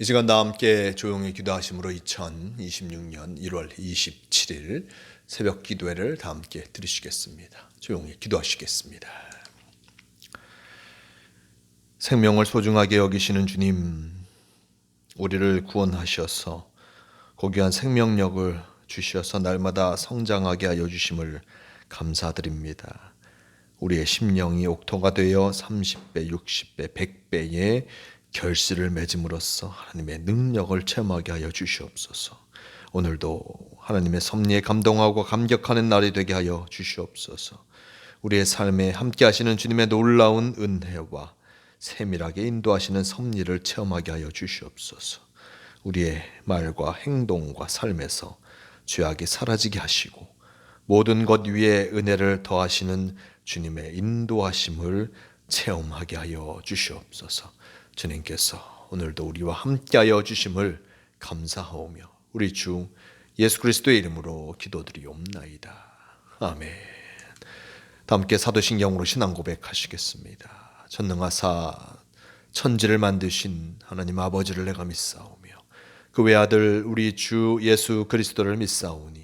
이 시간 다 함께 조용히 기도하심으로 2026년 1월 27일 새벽 기도회를 다 함께 들으시겠습니다. 조용히 기도하시겠습니다. 생명을 소중하게 여기시는 주님, 우리를 구원하셔서 고귀한 생명력을 주셔서 날마다 성장하게 하여 주심을 감사드립니다. 우리의 심령이 옥토가 되어 30배, 60배, 100배의 결실을 맺음으로써 하나님의 능력을 체험하게 하여 주시옵소서. 오늘도 하나님의 섭리에 감동하고 감격하는 날이 되게 하여 주시옵소서. 우리의 삶에 함께 하시는 주님의 놀라운 은혜와 세밀하게 인도하시는 섭리를 체험하게 하여 주시옵소서. 우리의 말과 행동과 삶에서 죄악이 사라지게 하시고 모든 것 위에 은혜를 더하시는 주님의 인도하심을 체험하게 하여 주시옵소서. 주님께서 오늘도 우리와 함께하여 주심을 감사하오며 우리 주 예수 그리스도의 이름으로 기도드리옵나이다. 아멘. 다 함께 사도신경으로 신앙 고백하시겠습니다. 전능하사 천지를 만드신 하나님 아버지를 내가 믿사오며 그 외아들 우리 주 예수 그리스도를 믿사오니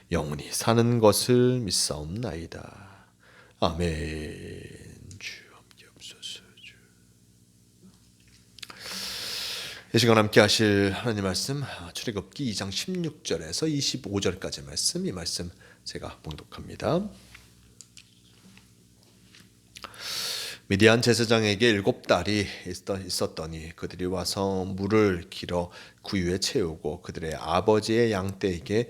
영원히 사는 것을 믿사옵나이다. 아멘. 주 함께 없소서. 주. 이 시간 함께 하실 하나님 말씀 출애굽기 2장 16절에서 25절까지 말씀 이 말씀 제가 봉독합니다. 미디안 제사장에게 일곱 딸이 있었더니 그들이 와서 물을 길어 구유에 채우고 그들의 아버지의 양떼에게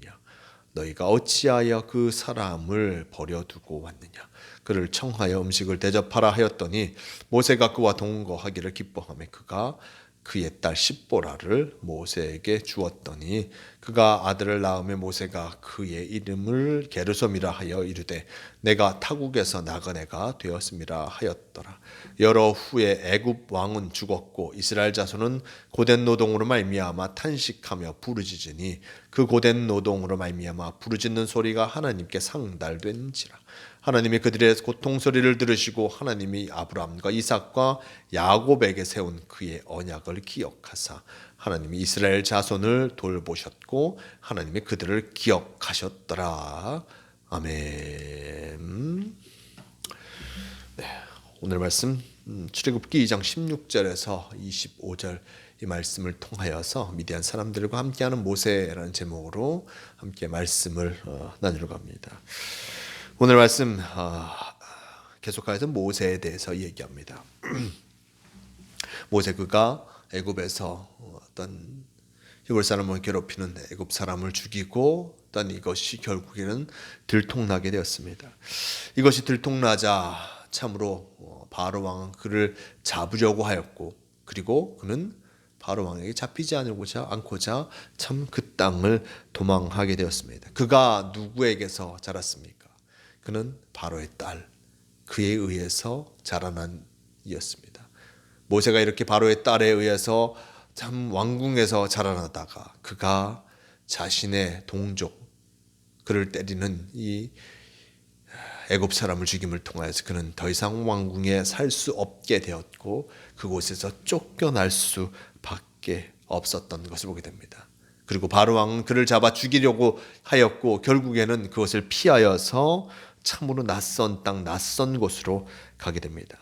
너희가 어찌하여 그 사람을 버려두고 왔느냐? 그를 청하여 음식을 대접하라 하였더니 모세가 그와 동거하기를 기뻐하며 그가 그의 딸 십보라를 모세에게 주었더니 그가 아들을 낳으며 모세가 그의 이름을 게르솜이라 하여 이르되 내가 타국에서 나그네가 되었음이라 하였더라. 여러 후에 애굽 왕은 죽었고 이스라엘 자손은 고된 노동으로 말미암아 탄식하며 부르짖으니 그 고된 노동으로 말미암아 부르짖는 소리가 하나님께 상달된지라 하나님이 그들의 고통 소리를 들으시고 하나님이 아브라함과 이삭과 야곱에게 세운 그의 언약을 기억하사 하나님이 이스라엘 자손을 돌보셨고 하나님이 그들을 기억하셨더라. 아멘. 네, 오늘 말씀 음, 출애굽기 2장 16절에서 25절 이 말씀을 통하여서 미디안 사람들과 함께하는 모세라는 제목으로 함께 말씀을 어, 나누려고 합니다. 오늘 말씀 어, 계속해서 모세에 대해서 얘기합니다. 모세 그가 애굽에서 어떤 히브리 사람을 괴롭히는 애굽 사람을 죽이고 어떤 이것이 결국에는 들통나게 되었습니다. 이것이 들통나자 참으로 어, 바로 왕은 그를 잡으려고 하였고 그리고 그는 바로 왕에게 잡히지 않고자 않고자 참 그 땅을 도망하게 되었습니다. 그가 누구에게서 자랐습니까? 그는 바로의 딸 그에 의해서 자라난 이었습니다. 모세가 이렇게 바로의 딸에 의해서 참 왕궁에서 자라나다가 그가 자신의 동족 그를 때리는 이 애굽 사람을 죽임을 통하여서 그는 더 이상 왕궁에 살 수 없게 되었고 그곳에서 쫓겨날 수밖에 없었던 것을 보게 됩니다. 그리고 바로 왕은 그를 잡아 죽이려고 하였고 결국에는 그것을 피하여서 참으로 낯선 땅, 낯선 곳으로 가게 됩니다.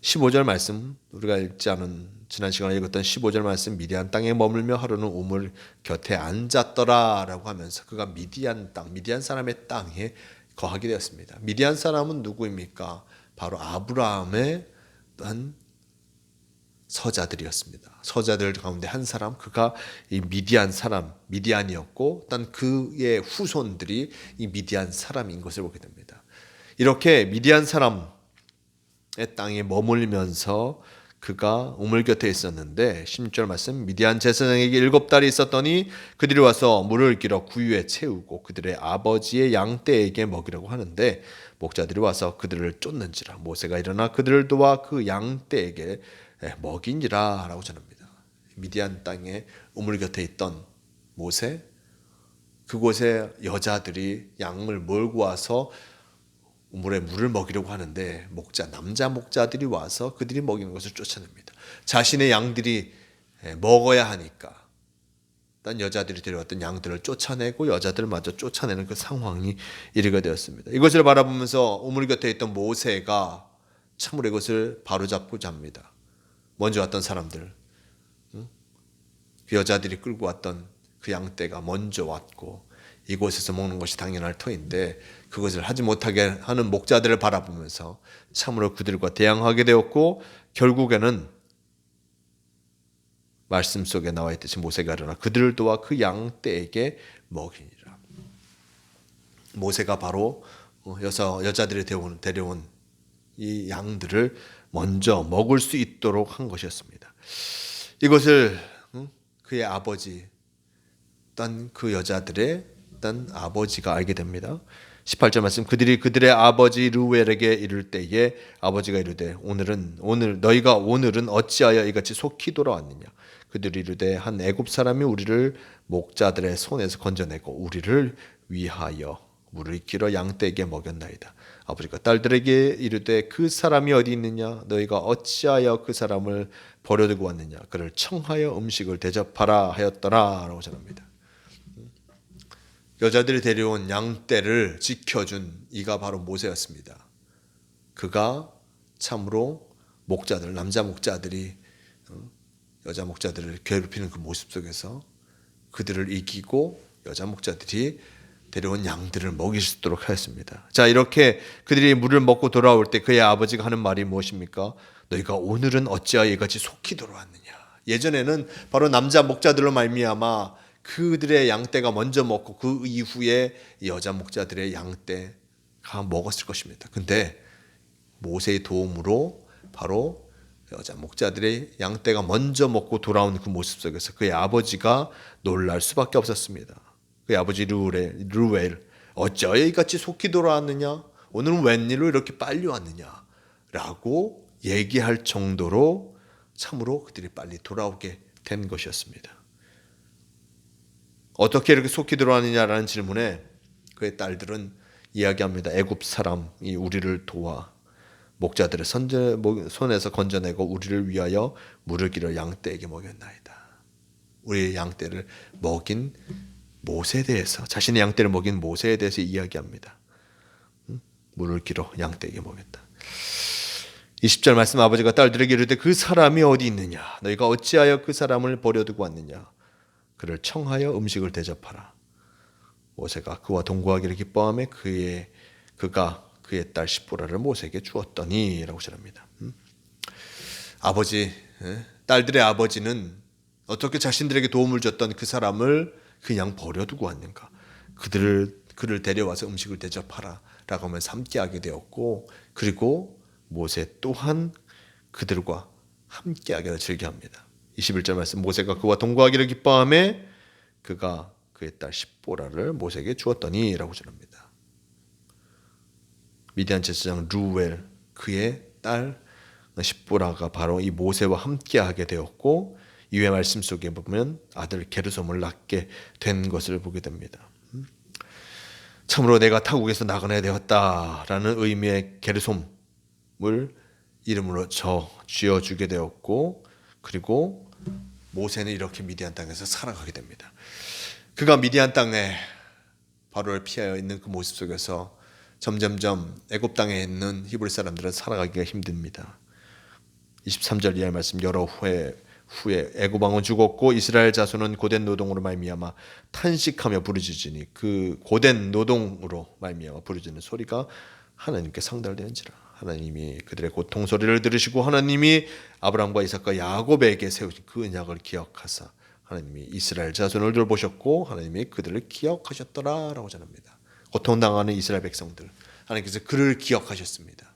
15절 말씀 우리가 읽지 않은 지난 시간에 읽었던 15절 말씀 미디안 땅에 머물며 하루는 우물 곁에 앉았더라라고 하면서 그가 미디안 땅 미디안 사람의 땅에 거하게 되었습니다. 미디안 사람은 누구입니까? 바로 아브라함의 한 서자들이었습니다. 서자들 가운데 한 사람 그가 이 미디안 사람 미디안이었고 단 그의 후손들이 이 미디안 사람인 것을 보게 됩니다. 이렇게 미디안 사람의 땅에 머물면서 그가 우물 곁에 있었는데 16절 말씀 미디안 제사장에게 일곱 달이 있었더니 그들이 와서 물을 길어 구유에 채우고 그들의 아버지의 양떼에게 먹이라고 하는데 목자들이 와서 그들을 쫓는지라 모세가 일어나 그들을 도와 그 양떼에게 먹이니라라고 전합니다. 미디안 땅에 우물 곁에 있던 모세 그곳에 여자들이 양을 몰고 와서 우물에 물을 먹이려고 하는데 목자 남자 목자들이 와서 그들이 먹이는 것을 쫓아냅니다. 자신의 양들이 먹어야 하니까 딴 여자들이 데려왔던 양들을 쫓아내고 여자들마저 쫓아내는 그 상황이 이르게 되었습니다. 이것을 바라보면서 우물 곁에 있던 모세가 참으로 이것을 바로잡고자 합니다. 먼저 왔던 사람들, 그 여자들이 끌고 왔던 그 양떼가 먼저 왔고 이곳에서 먹는 것이 당연할 터인데 그것을 하지 못하게 하는 목자들을 바라보면서 참으로 그들과 대항하게 되었고 결국에는 말씀 속에 나와 있듯이 모세가 일어나 그들을 도와 그 양떼에게 먹이니라. 모세가 바로 여서 여자들이 데려온 이 양들을 먼저 먹을 수 있도록 한 것이었습니다. 이것을 그의 아버지, 딴 그 여자들의 딴 아버지가 알게 됩니다. 18절 말씀 그들이 그들의 아버지 루엘에게 이를 때에 아버지가 이르되 오늘은 오늘 너희가 오늘은 어찌하여 이같이 속히 돌아왔느냐 그들이 이르되 한 애굽 사람이 우리를 목자들의 손에서 건져내고 우리를 위하여 물을 길어 양떼에게 먹였나이다 아버지가 딸들에게 이르되 그 사람이 어디 있느냐 너희가 어찌하여 그 사람을 버려두고 왔느냐 그를 청하여 음식을 대접하라 하였더라라고 전합니다. 여자들이 데려온 양떼를 지켜준 이가 바로 모세였습니다. 그가 참으로 목자들 남자 목자들이 어, 여자 목자들을 괴롭히는 그 모습 속에서 그들을 이기고 여자 목자들이 데려온 양들을 먹일 수 있도록 하였습니다. 자, 이렇게 그들이 물을 먹고 돌아올 때 그의 아버지가 하는 말이 무엇입니까? 너희가 오늘은 어찌하여 이같이 속히 돌아왔느냐? 예전에는 바로 남자 목자들로 말미암아 그들의 양떼가 먼저 먹고 그 이후에 여자 목자들의 양떼가 먹었을 것입니다. 근데 모세의 도움으로 바로 여자 목자들의 양떼가 먼저 먹고 돌아오는 그 모습 속에서 그의 아버지가 놀랄 수밖에 없었습니다. 그의 아버지 루엘, 루엘 어쩌여 이같이 속히 돌아왔느냐? 오늘은 웬일로 이렇게 빨리 왔느냐? 라고 얘기할 정도로 참으로 그들이 빨리 돌아오게 된 것이었습니다. 어떻게 이렇게 속히 들어왔느냐라는 질문에 그의 딸들은 이야기합니다. 애굽 사람이 우리를 도와 목자들의 선제, 손에서 건져내고 우리를 위하여 길어 양떼에게 먹였나이다. 우리 양떼를 먹인 모세에 대해서 자신의 양떼를 먹인 모세에 대해서 이야기합니다. 물을 길어 양떼에게 먹였다. 20절 말씀 아버지가 딸들에게 이르되 그 사람이 어디 있느냐 너희가 어찌하여 그 사람을 버려두고 왔느냐 그를 청하여 음식을 대접하라. 모세가 그와 동거하기를 기뻐하며 그의 그가 그의 딸 시보라를 모세에게 주었더니라고 전합니다. 음? 아버지 예? 딸들의 아버지는 어떻게 자신들에게 도움을 줬던 그 사람을 그냥 버려두고 왔는가? 그들을 그를 데려와서 음식을 대접하라 라고 하면서 함께 하게 되었고 그리고 모세 또한 그들과 함께하게 즐겨합니다. 21절 말씀 모세가 그와 동거하기를 기뻐함에 그가 그의 딸 십보라를 모세에게 주었더니라고 전합니다. 미디안 제사장 루엘 그의 딸 십보라가 바로 이 모세와 함께 하게 되었고 이외 말씀 속에 보면 아들 게르솜을 낳게 된 것을 보게 됩니다. 참으로 내가 타국에서 나그네 되었다라는 의미의 게르솜을 이름으로 저 지어주게 되었고 그리고 모세는 이렇게 미디안 땅에서 살아가게 됩니다. 그가 미디안 땅에 바로를 피하여 있는 그 모습 속에서 점점점 애굽 땅에 있는 히브리 사람들은 살아가기가 힘듭니다. 23절 이하의 말씀 여러 후에 후에 애굽 왕은 죽었고 이스라엘 자손은 고된 노동으로 말미암아 탄식하며 부르짖으니 그 고된 노동으로 말미암아 부르짖는 소리가 하나님께 상달되는지라 하나님이 그들의 고통 소리를 들으시고 하나님이 아브라함과 이삭과 야곱에게 세우신 그 언약을 기억하사 하나님이 이스라엘 자손을 돌보셨고 하나님이 그들을 기억하셨더라라고 전합니다. 고통 당하는 이스라엘 백성들 하나님께서 그를 기억하셨습니다.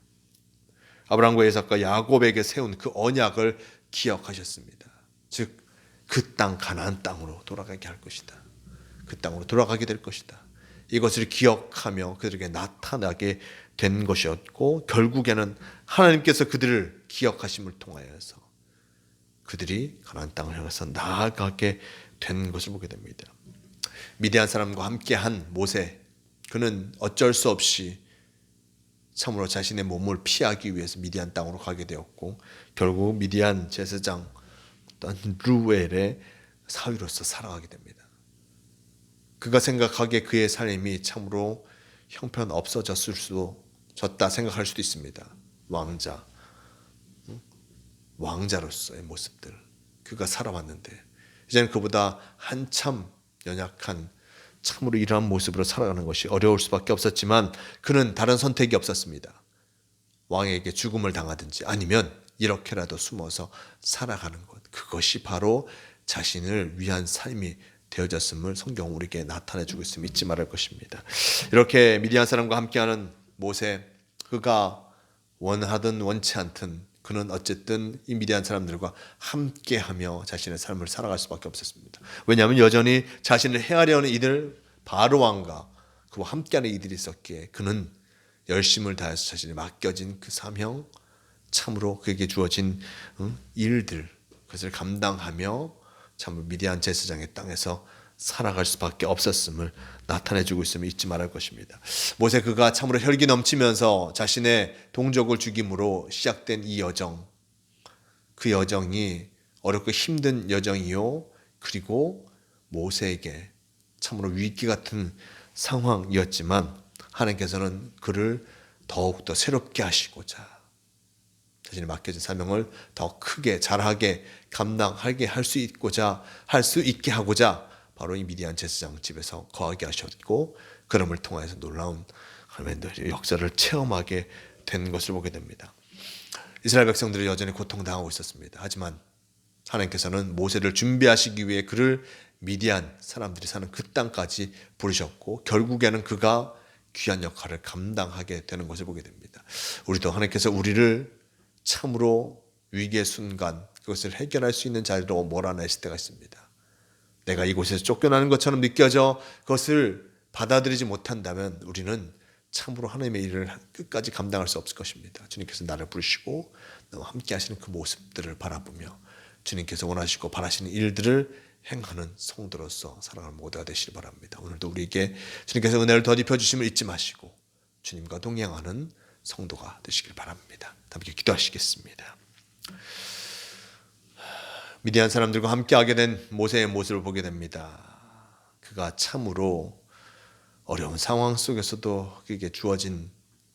아브라함과 이삭과 야곱에게 세운 그 언약을 기억하셨습니다. 즉 그 땅 가나안 땅으로 돌아가게 할 것이다. 그 땅으로 돌아가게 될 것이다. 이것을 기억하며 그들에게 나타나게 된 것이었고 결국에는 하나님께서 그들을 기억하심을 통하여서 그들이 가나안 땅을 향해서 나아가게 된 것을 보게 됩니다. 미디안 사람과 함께한 모세 그는 어쩔 수 없이 참으로 자신의 몸을 피하기 위해서 미디안 땅으로 가게 되었고 결국 미디안 제사장 루엘의 사위로서 살아가게 됩니다. 그가 생각하기에 그의 삶이 참으로 형편 없어졌을 수도 졌다 생각할 수도 있습니다. 왕자, 왕자로서의 모습들 그가 살아왔는데 이제는 그보다 한참 연약한 참으로 이러한 모습으로 살아가는 것이 어려울 수밖에 없었지만 그는 다른 선택이 없었습니다. 왕에게 죽음을 당하든지 아니면 이렇게라도 숨어서 살아가는 것 그것이 바로 자신을 위한 삶이 되어졌음을 성경 우리에게 나타내 주고 있음을 잊지 말할 것입니다. 이렇게 미디안 사람과 함께하는 모세 그가 원하든 원치 않든 그는 어쨌든 이 미디안 사람들과 함께하며 자신의 삶을 살아갈 수밖에 없었습니다. 왜냐하면 여전히 자신을 헤아려는 이들 바로 왕과 그와 함께하는 이들이 있었기에 그는 열심을 다해서 자신이 맡겨진 그 사명 참으로 그에게 주어진 응? 일들 그것을 감당하며 참 미디안 제사장의 땅에서 살아갈 수밖에 없었음을 나타내주고 있음을 잊지 말할 것입니다. 모세 그가 참으로 혈기 넘치면서 자신의 동족을 죽임으로 시작된 이 여정, 그 여정이 어렵고 힘든 여정이요. 그리고 모세에게 참으로 위기 같은 상황이었지만 하나님께서는 그를 더욱더 새롭게 하시고자 자신이 맡겨진 사명을 더 크게 잘하게 감당하게 할 수 있고자 할 수 있게 하고자 바로 이 미디안 제사장 집에서 거하게 하셨고 그럼을 통해서 놀라운 하나님의 역사를 체험하게 된 것을 보게 됩니다. 이스라엘 백성들이 여전히 고통당하고 있었습니다. 하지만 하나님께서는 모세를 준비하시기 위해 그를 미디안 사람들이 사는 그 땅까지 부르셨고 결국에는 그가 귀한 역할을 감당하게 되는 것을 보게 됩니다. 우리도 하나님께서 우리를 참으로 위기의 순간 그것을 해결할 수 있는 자리로 몰아내실 때가 있습니다. 내가 이곳에서 쫓겨나는 것처럼 느껴져 그것을 받아들이지 못한다면 우리는 참으로 하나님의 일을 끝까지 감당할 수 없을 것입니다. 주님께서 나를 부르시고 나와 함께 하시는 그 모습들을 바라보며 주님께서 원하시고 바라시는 일들을 행하는 성도로서 살아가는 모두가 되시길 바랍니다. 오늘도 우리에게 주님께서 은혜를 더 입혀 주심을 잊지 마시고 주님과 동행하는 성도가 되시길 바랍니다. 함께 기도하시겠습니다. 미디안 사람들과 함께하게 된 모세의 모습을 보게 됩니다. 그가 참으로 어려운 상황 속에서도 그에게 주어진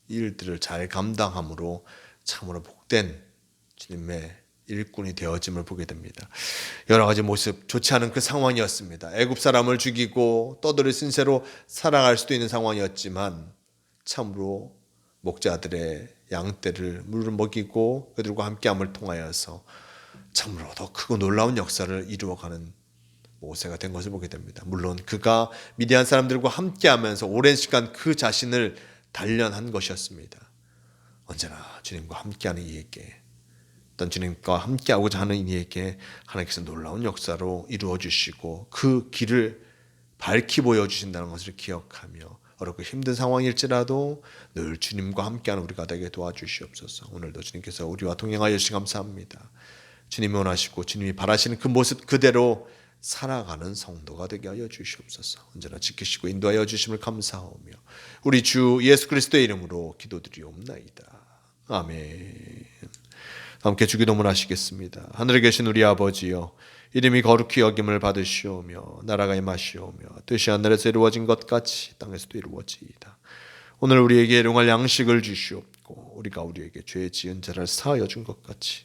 일들을 잘 감당함으로 참으로 복된 주님의 일꾼이 되어짐을 보게 됩니다. 여러 가지 모습 좋지 않은 그 상황이었습니다. 애굽 사람을 죽이고 떠돌이 쓴새로 살아갈 수도 있는 상황이었지만 참으로 목자들의 양떼를 물을 먹이고 그들과 함께함을 통하여서 참으로 더 크고 놀라운 역사를 이루어가는 모세가 된 것을 보게 됩니다. 물론 그가 미디안 사람들과 함께하면서 오랜 시간 그 자신을 단련한 것이었습니다. 언제나 주님과 함께하는 이에게 어떤 주님과 함께하고자 하는 이에게 하나님께서 놀라운 역사로 이루어 주시고 그 길을 밝히 보여 주신다는 것을 기억하며 어렵고 힘든 상황일지라도 늘 주님과 함께하는 우리가 되게 도와주시옵소서. 오늘도 주님께서 우리와 동행하여 주시 감사합니다. 주님이 원하시고 주님이 바라시는 그 모습 그대로 살아가는 성도가 되게 하여 주시옵소서. 언제나 지키시고 인도하여 주심을 감사하며 우리 주 예수 그리스도의 이름으로 기도드리옵나이다. 아멘. 함께 주기도문 하시겠습니다. 하늘에 계신 우리 아버지여 이름이 거룩히 여김을 받으시오며 나라가 임하시오며 뜻이 하늘에서 이루어진 것 같이 땅에서도 이루어지이다. 오늘 우리에게 일용할 양식을 주시옵고 우리가 우리에게 죄 지은 자를 사하여 준 것 같이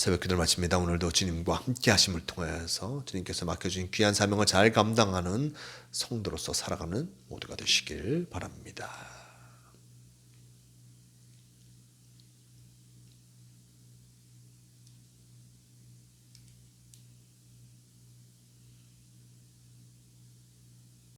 새벽 기도를 마칩니다. 오늘도 주님과 함께 하심을 통하여서 주님께서 맡겨주신 귀한 사명을 잘 감당하는 성도로서 살아가는 모두가 되시길 바랍니다.